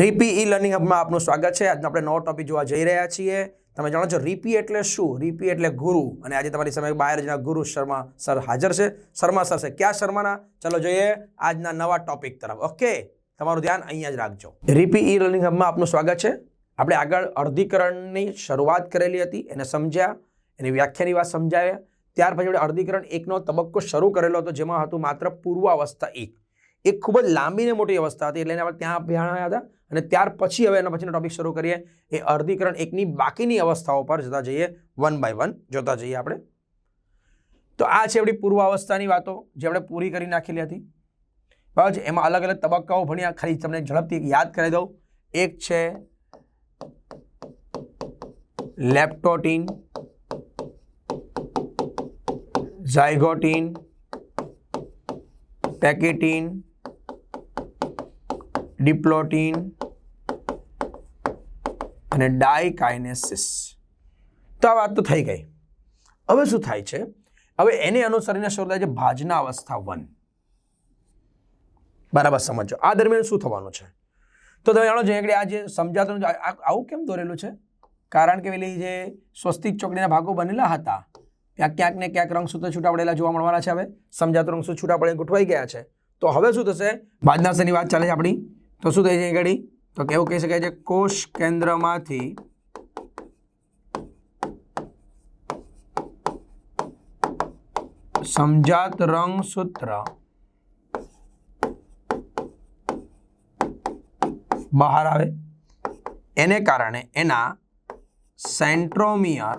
રીપી e learning હબમાં આપનું સ્વાગત છે. આજનો આપણે નવો ટોપિક જોવા જઈ રહ્યા છીએ. તમે જાણો છો રીપી એટલે શું? રીપી એટલે ગુરુ. અને આજે તમારી સામે બાયરજના ગુરુ શર્મા સર હાજર છે. શર્મા સર છે. ક્યાં શર્માના? ચલો જોઈએ આજના નવા ટોપિક તરફ. ઓકે તમારું ધ્યાન અહીંયા જ રાખજો. રીપી ઈ લર્નિંગ હબમાં આપનું સ્વાગત છે. આપણે આગળ અર્ધીકરણની શરૂઆત કરેલી હતી. એને સમજ્યા. એની વ્યાખ્યાની વાત સમજાવ્યા ત્યાર પછી આપણે અર્ધીકરણ એકનો તબક્કો શરૂ કરેલો હતો, જેમાં હતું માત્ર પૂર્વાવસ્થા એક. એક ખૂબ જ લાંબી ને મોટી અવસ્થા હતી એટલે એને આપણે ત્યાં ભણાવ્યા હતા. અને ત્યાર પછી હવે એના પછીનો ટોપિક શરૂ કરીએ. એ અર્ધીકરણ એકની બાકીની અવસ્થાઓ પર જતા જઈએ વન બાય વન જોતા જઈએ આપણે. તો આ છે આપણી પૂર્વાવસ્થાની વાતો જે આપણે પૂરી કરી નાખેલી હતી. છે એમાં અલગ અલગ તબક્કાઓ ભણ્યા ખાલી તમને ઝડપથી યાદ કરી દઉં. એક છે લેપ્ટોટીન, ઝાયગોટીન, પેકેટીન ડિપ્લોટીન અને ડાયકાઇનેસિસ. તો આ વાત તો થઈ ગઈ. હવે શું થાય છે? હવે એને અનુસરીને શરૂ થાય છે? ભાજના અવસ્થા વન. બરાબર સમજો આ દરમિયાન શું થવાનું છે? તો તમે જાણો છો આગળ આ જે સમજાતું આવું કેમ દોરેલું છે? કારણ કે પેલી જે સ્વસ્તિક ચોકડીના ભાગો બનેલા હતા, ત્યાં ક્યાંક ને ક્યાંક રંગસૂત્ર છૂટા પડેલા જોવા મળવાના છે હવે. સમજાતું રંગસૂત્ર છૂટા પડે ગોઠવાઈ ગયા છે. તો હવે શું થશે? બાદનાસની વાત ચાલે છે આપણી. તો શું થાય છે ઘડી તો કેવું કહી શકાય છે, કોષ કેન્દ્રમાંથી સમજાત રંગ સૂત્ર બહાર આવે. એને કારણે એના સેન્ટ્રોમિયર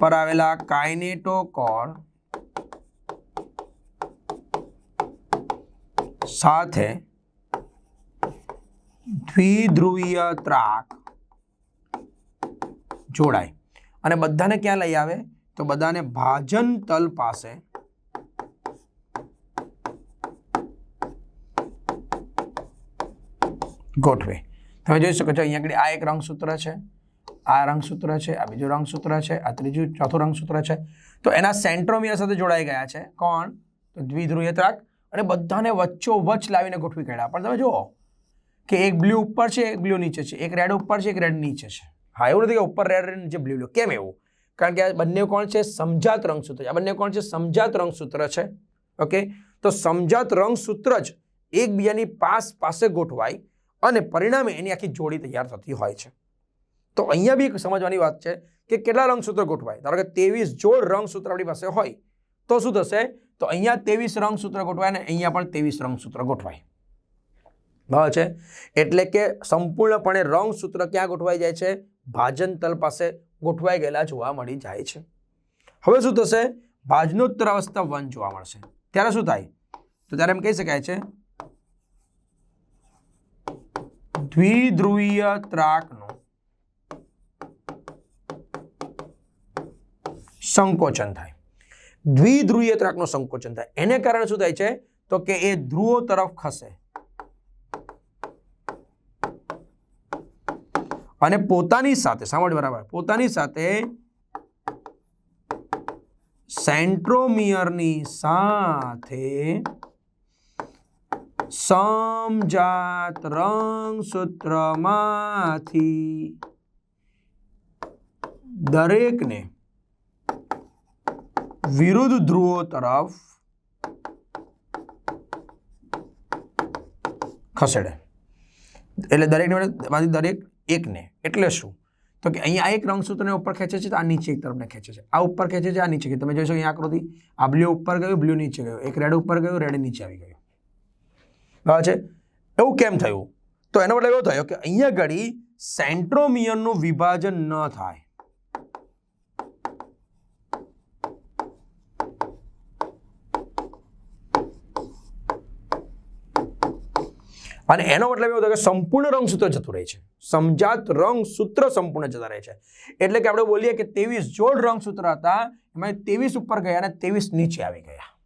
પર આવેલા કાઇનેટોકોર સાથે દ્વિધ્રુવીય ત્રાક જોડાય. અને બધાને ક્યાં લઈ આવે? તો બધાને ભાજન તલ પાસે ગોઠવે. તમે જોઈ શકો છો, અહીંયા આગળ આ એક રંગસૂત્ર છે, આ રંગસૂત્ર છે, આ બીજું રંગસૂત્ર છે, આ ત્રીજું ચોથું રંગસૂત્ર છે. તો એના સેન્ટ્રોમિયર સાથે જોડાઈ ગયા છે. કોણ? તો દ્વિધ્રુવીય ત્રાક. અને બધાને વચ્ચો વચ્ચ લાવીને ગોઠવી કાઢ્યા. પણ તમે જુઓ કે એક બ્લુ ઉપર છે, એક બ્લુ નીચે છે. એક રેડ ઉપર છે, એક રેડ નીચે છે. હા, એવું નથી કે ઉપર રેડ રેડ નીચે બ્લુ બ્લુ કેમ એવું? કારણ કે આ બંને કોણ છે? સમજાત રંગસૂત્ર છે. આ બંને કોણ છે? સમજાત રંગસૂત્ર છે. ઓકે? તો સમજાત રંગસૂત્ર જ એકબીજાની પાસ પાસે ગોઠવાય અને પરિણામે એની આખી જોડી તૈયાર થતી હોય છે. તો અહીંયા બી સમજવાની વાત છે કે કેટલા રંગસૂત્ર ગોઠવાય? ધારો કે ત્રેવીસ જોડ રંગસૂત્ર આપણી પાસે હોય, તો શું થશે? તો અહીંયા ત્રેવીસ રંગસૂત્ર ગોઠવાય અને અહીંયા પણ ત્રેવીસ રંગસૂત્ર ગોઠવાય. બરાબર છે? એટલે કે સંપૂર્ણપણે રંગસૂત્ર ક્યાં ગોઠવાઈ જાય છે? ભાજન તલ પાસે ગોઠવાઈ ગયેલા જોવા મળી જાય છે. હવે શું થશે? ભાજનોત્તર અવસ્થા વન જોવા મળશે. ત્યારે શું થાય? તો ત્યારે એમ કહી શકાય છે, દ્વિધ્રુવીય ત્રાકનું સંકોચન થાય. દ્વિધ્રુવીય ત્રાકનું સંકોચન થાય. એને કારણે શું થાય છે? તો કે એ ધ્રુવો તરફ ખસે. અને પોતાની સાથે, સાંભળ બરાબર, પોતાની સાથે સેન્ટ્રોમિયરની સાથે સમજાત રંગસૂત્રમાંથી દરેકને વિરુદ્ધ ધ્રુવો તરફ ખસેડે. એટલે દરેકને દરેક એકને. એટલે શું? તો કે અહીંયા એક એક રંગસૂત્રને ઉપર ખેંચે છે તો આ નીચે એક તરફને ખેંચે છે. આ ઉપર ખેંચે છે, આ નીચે. તમે શકો અહીંયા આકૃતિ. આ બ્લુ ઉપર ગયું, બ્લુ નીચે ગયું. એક રેડ ઉપર ગયું, રેડ નીચે આવી ગયું. બરાબર છે? એવું કેમ થયું? તો એનો મતલબ એવો થયો કે અહીંયા ઘડી સેન્ટ્રોમિયરનું વિભાજન ન થાય. અને એનો મતલબ એવો થયો કે સંપૂર્ણ રંગસૂત્ર જતું રહે છે. સમજાત રંગસૂત્ર સંપૂર્ણ જતા રહે છે. એટલે કે આપણે બોલીએ કે ત્રેવીસ જોડ રંગસૂત્ર હતા, એમાં ત્રેવીસ ઉપર ગયા અને ત્રેવીસ નીચે આવી ગયા.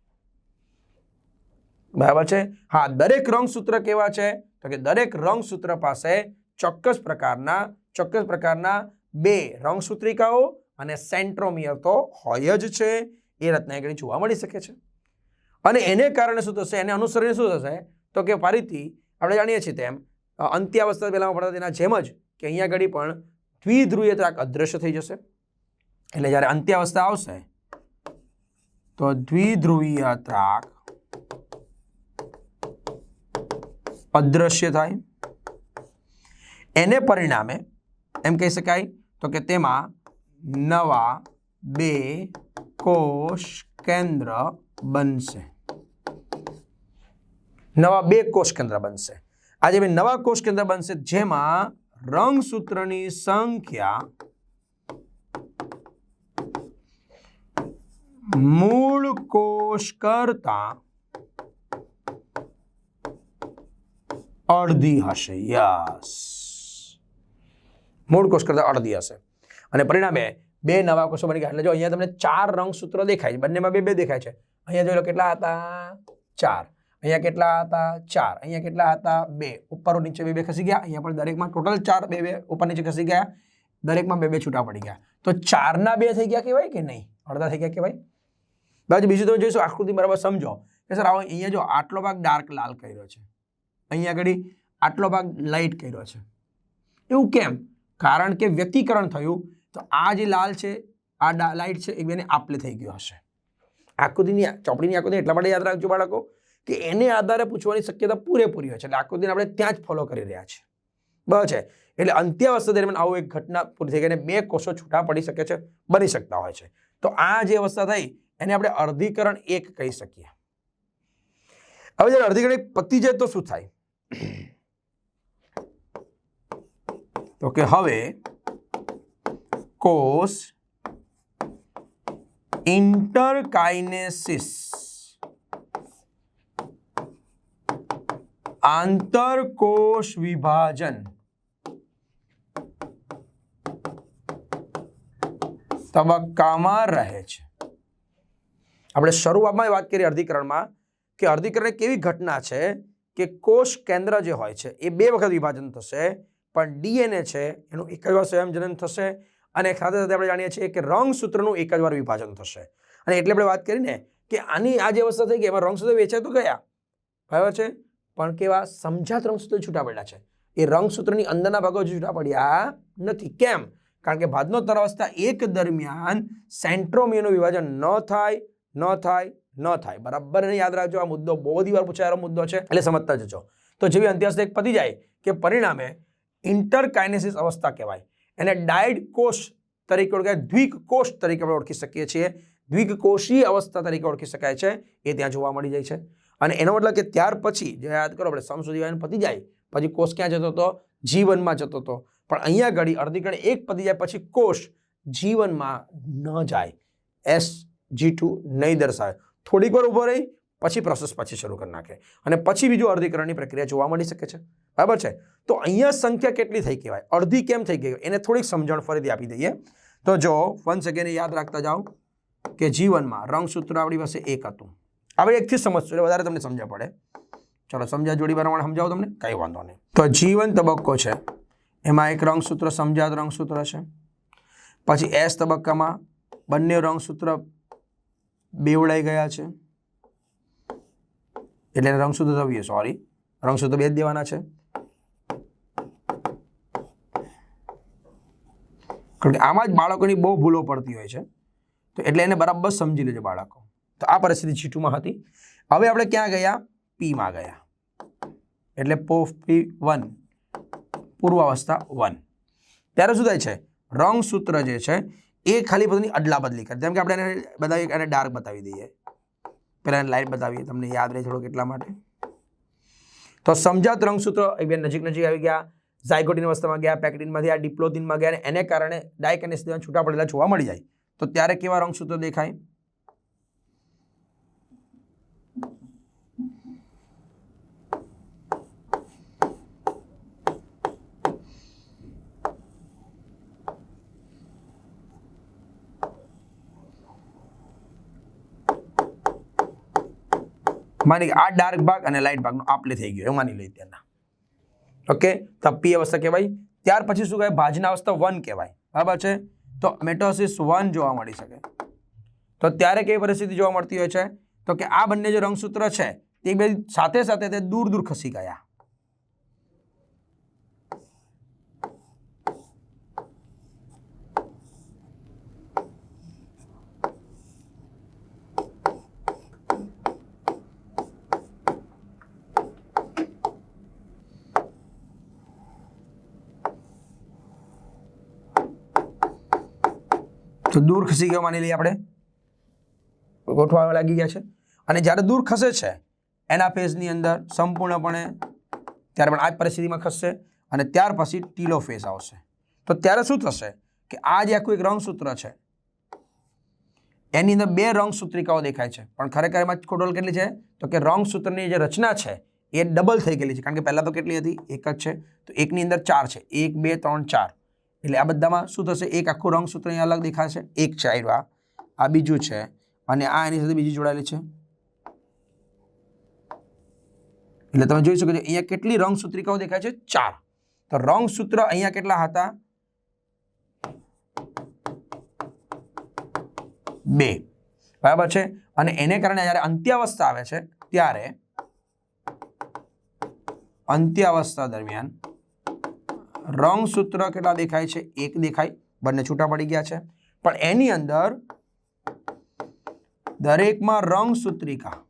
બરાબર છે? હા, દરેક રંગસૂત્ર કેવા છે? તો કે દરેક રંગસૂત્ર પાસે ચોક્કસ પ્રકારના ચોક્કસ પ્રકારના બે રંગસૂત્રિકાઓ અને સેન્ટ્રોમિયર તો હોય જ છે. એ રત્નાગીરી જોવા મળી શકે છે. અને એને કારણે શું થશે? એને અનુસરીને શું થશે? તો કે ફરીથી આપણે જાણીએ છીએ તેમ અંત્યાવસ્થા પહેલાં પડતા તેના જેમ જ કે અહીંયા ઘડી પણ દ્વિધ્રુવીય ત્રાક અદૃશ્ય થઈ જશે. એટલે જ્યારે અંત્યાવસ્થા આવશે, તો દ્વિધ્રુવીય ત્રાક અદૃશ્ય થાય. એને પરિણામે એમ કહી શકાય તો કે તેમાં નવા બે કોષ કેન્દ્ર બનશે. નવા બે કોષ કેન્દ્ર બનશે. આજે બે નવા કોષ કેન્દ્ર બનશે જેમાં રંગસૂત્રની સંખ્યા મૂળ કોષ કરતા અડધી હશે. યસ. મૂળ કોષ કરતા અડધી હશે. અને પરિણામે બે નવા કોષો બની ગયા. એટલે જો અહીંયા તમને ચાર રંગસૂત્રો દેખાય છે, બંનેમાં બે બે દેખાય છે. અહીંયા જોઈ લો કેટલા હતા? ચાર. અહીંયા કેટલા હતા? ચાર. અહીંયા કેટલા હતા? બે. ઉપર નીચે બે બે ખસી ગયા. અહીંયા પણ દરેકમાં ટોટલ ચાર બે બે ઉપર નીચે ખસી ગયા. દરેકમાં બે બે છૂટા પડી ગયા. તો ચારના બે થઈ ગયા કહેવાય કે નહીં? અડધા થઈ ગયા કહેવાય? બાજુ બીજું તમે જોઈશું, આકૃતિ બરાબર સમજો. કે સર, આવો અહીંયા જો આટલો ભાગ ડાર્ક લાલ કર્યો છે. અહીંયા આગળ આટલો ભાગ લાઇટ કર્યો છે. એવું કેમ? કારણ કે વ્યક્તિકરણ થયું. તો આ જે લાલ છે, આ લાઇટ છે એ બેને આપલે થઈ ગયો હશે. આકૃતિની ચોપડીની આકૃતિ એટલા માટે યાદ રાખજો બાળકો. કે એને આધારે પૂછવાની શક્યતા પૂરેપૂરી હોય છે. એટલે આકૃતિને આપણે ત્યાં જ ફોલો કરી રહ્યા છીએ. બરાબર છે? એટલે અંત્યાવસ્થા દરમિયાન આવું એક ઘટના પૂરી થઈ ગઈ બે કોષો છૂટા પડી શકે છે, બની શકતા હોય છે. તો આ જે અવસ્થા થઈ, એને આપણે અર્ધીકરણ એક કહી શકીએ. હવે જ્યારે અર્ધીકરણ એક પતી જાય તો શું થાય? તો કે હવે કોષ ઇન્ટરકાઇનેસિસ આંતરકોષ વિભાજન. તબક્કામાં રહે છે. આપણે શરૂઆતમાં વાત કરી અર્ધીકરણમાં કે અર્ધીકરણ એક એવી ઘટના છે કે કોષ કેન્દ્ર જે હોય છે, એ બે વખત વિભાજન થશે, પણ ડીએનએ છે, એનું એક જ વાર સ્વયંજનન થશે અને સાથે સાથે આપણે જાણીએ છીએ કે રંગસૂત્રનું એક જ વાર વિભાજન થશે. અને એટલે આપણે વાત કરીને કે આની આ જે અવસ્થા થઈ ગઈ, એમાં રંગસૂત્ર વેચાય તો ગયા? બરાબર છે? પણ કેવા સમજાત રંગસૂત્ર છૂટા પડ્યા છે. એ રંગસૂત્રની અંદરના ભાગો છૂટા પડ્યા નથી. કેમ? કારણ કે ભાદનોત્તર અવસ્થા એક દરમિયાન સેન્ટ્રોમિયરનું વિભાજન ન થાય ન થાય ન થાય. બરાબર યાદ રાખજો, આ મુદ્દો બહુ બધી વાર પૂછાયેલો મુદ્દો છે, એટલે સમજતા જજો. તો જેવી અંત્યાસ્થ એક પતી જાય કે પરિણામે ઇન્ટરકાઇનેસિસ અવસ્થા કહેવાય. એને ડાયડ કોષ તરીકે ઓળખાય, દ્વિક કોષ તરીકે આપણે ઓળખી શકીએ છીએ. દ્વિકકોષીય અવસ્થા તરીકે ઓળખી શકાય છે. એ ત્યાં જોવા મળી જાય છે. અને એનો મતલબ કે ત્યાર પછી જે યાદ કરો, આપણે સમ સુધી પતી જાય, પછી કોષ ક્યાં જતો હતો? જીવનમાં જતો હતો. પણ અહીંયા ઘડી અર્ધીકરણ એક પતી જાય, પછી કોષ જીવનમાં ન જાય. એસ જી ટુ નહીં દર્શાવે. થોડીક વાર ઊભો રહી, પછી પ્રોસેસ પછી શરૂ કરી નાખે. અને પછી બીજું અર્ધીકરણની પ્રક્રિયા જોવા મળી શકે છે. બરાબર છે? તો અહીંયા સંખ્યા કેટલી થઈ કહેવાય? અડધી કેમ થઈ ગઈ? એને થોડીક સમજણ ફરીથી આપી દઈએ. તો જો વન સેકન્ડ યાદ રાખતા જાઓ કે જીવનમાં રંગસૂત્ર આપણી પાસે એક હતું. આપણે એકથી સમજશું, એટલે વધારે તમને સમજ્યા પડે. ચલો, સમજ્યા જોડી પ્રમાણે સમજાવો તમને? કંઈ વાંધો નહીં. તો જીવન તબક્કો છે. એમાં એક રંગસૂત્ર, સમજાત રંગસૂત્ર છે. પછી એસ તબક્કામાં બંને રંગસૂત્ર બેવડાઈ ગયા છે. એટલે રંગસૂત્ર થવીએ સોરી રંગસૂત્ર બે જ દેવાના છે. કારણ કે આમાં જ બાળકોની બહુ ભૂલો પડતી હોય છે. તો એટલે એને બરાબર સમજી લેજો બાળકો. તો આ પરિસ્થિતિ જીટુમાં હતી. હવે આપણે ક્યાં ગયા? પીમાં ગયા. એટલે પોફ પી વન પૂર્વાવસ્થા વન ત્યારે શું થાય છે? રંગ સૂત્ર જે છે, એ ખાલી બધાની અદલા બદલી કરે. જેમ કે આપણે એને બતાવીએ એને ડાર્ક બતાવી દઈએ. પહેલાં એને લાઇટ બતાવીએ, તમને યાદ રહે થોડુંક કેટલા માટે. તો સમજાત રંગસૂત્ર એ બે નજીક નજીક આવી ગયા ઝાયકોટીન અવસ્થામાં ગયા પેકેટિનમાંથી આ ડિપ્લોથિનમાં ગયા, અને એને કારણે ડાયક અને છૂટા પડેલા જોવા મળી જાય. તો ત્યારે કેવા રંગસૂત્ર દેખાય? માની આ ડાર્ક ભાગ અને લાઇટ ભાગનો આપલે થઈ ગયો એ માની લઈએ તેના ઓકે તો પી અવસ્થા કહેવાય. ત્યાર પછી શું કહેવાય? ભાજના અવસ્થા વન કહેવાય. બરાબર છે? તો મેટોસિસ વન જોવા મળી શકે. તો ત્યારે કેવી પરિસ્થિતિ જોવા મળતી હોય છે? તો કે આ બંને જે રંગસૂત્ર છે, તે બે સાથે સાથે તે દૂર દૂર ખસી ગયા. તો દૂર ખસી ગયો માની લઈએ આપણે. ગોઠવા લાગી ગયા છે. અને જ્યારે દૂર ખસે છે, એના ફેઝની અંદર સંપૂર્ણપણે ત્યારે પણ આ જ પરિસ્થિતિમાં ખસશે અને ત્યાર પછી ટીલો ફેઝ આવશે. તો ત્યારે શું થશે કે આ જે આખું એક રંગસૂત્ર છે, એની અંદર બે રંગસૂત્રિકાઓ દેખાય છે. પણ ખરેખર એમાં ટોટલ કેટલી છે? તો કે રંગસૂત્રની જે રચના છે, એ ડબલ થઈ ગયેલી છે. કારણ કે પહેલાં તો કેટલી હતી? એક જ છે. તો એકની અંદર ચાર છે. એક, બે, ત્રણ, ચાર. એટલે આ બધામાં શું થશે? એક આખું રંગસૂત્ર અહીંયા અલગ દેખાશે. એક છે આ. બીજું છે. અને આ એની સાથે બીજી જોડાયેલી છે. એટલે તમે જોઈ શકો છો, અહીંયા કેટલી રંગસૂત્રિકાઓ દેખાય છે? ચાર. તો રંગસૂત્ર અહીંયા કેટલા હતા? બે. બરાબર છે? અને એને કારણે જ્યારે અંત્યાવસ્થા આવે છે, ત્યારે અંત્યાવસ્થા દરમિયાન રંગસૂત્ર કેટલા દેખાય છે? એક દેખાય. બંને છૂટા પડી ગયા છે. પણ એની અંદર દરેકમાં રંગસૂત્રિકા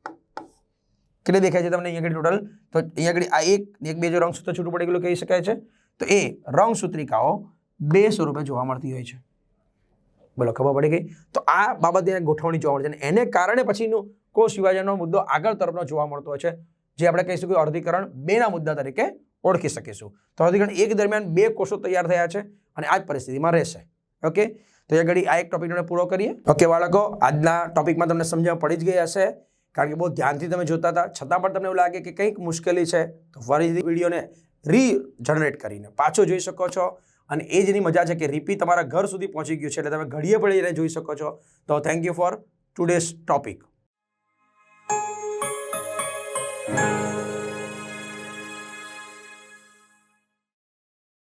કેટલી દેખાય છે તમને અહીંયા આગળ ટોટલ તો અહીંયા આગળ આ એક એક, બે જો રંગસૂત્ર છૂટું પડી ગયેલું કહી શકાય છે. તો એ રંગસૂત્રિકાઓ બે સ્વરૂપે જોવા મળતી હોય છે. બોલો, ખબર પડી ગઈ? તો આ બાબતે ગોઠવણી જોવા મળે છે. એને કારણે પછીનો કોષ વિભાજનનો મુદ્દો આગળ તરફનો જોવા મળતો હોય છે. જે આપણે કહીશું કે અર્ધીકરણ બેના મુદ્દા તરીકે ઓળખી શકીશું. તો અર્ધીકરણ એક દરમિયાન બે કોષો તૈયાર થયા છે અને આ જ પરિસ્થિતિમાં રહેશે. ઓકે તો એ ઘડી આ એક ટોપિકને પૂરો કરીએ. ઓકે બાળકો, આજના ટોપિકમાં તમને સમજણ પડી જ ગઈ હશે, કારણ કે બહુ ધ્યાનથી તમે જોતા હતા. છતાં પણ તમને એવું લાગે કે કંઈક મુશ્કેલી છે, તો ફરીથી વિડીયોને રીજનરેટ કરીને પાછો જોઈ શકો છો. અને એ જેની મજા છે કે રિપી તમારા ઘર સુધી પહોંચી ગયું છે, એટલે તમે ઘડીએ પડીને જોઈ શકો છો. તો thank you for today's topic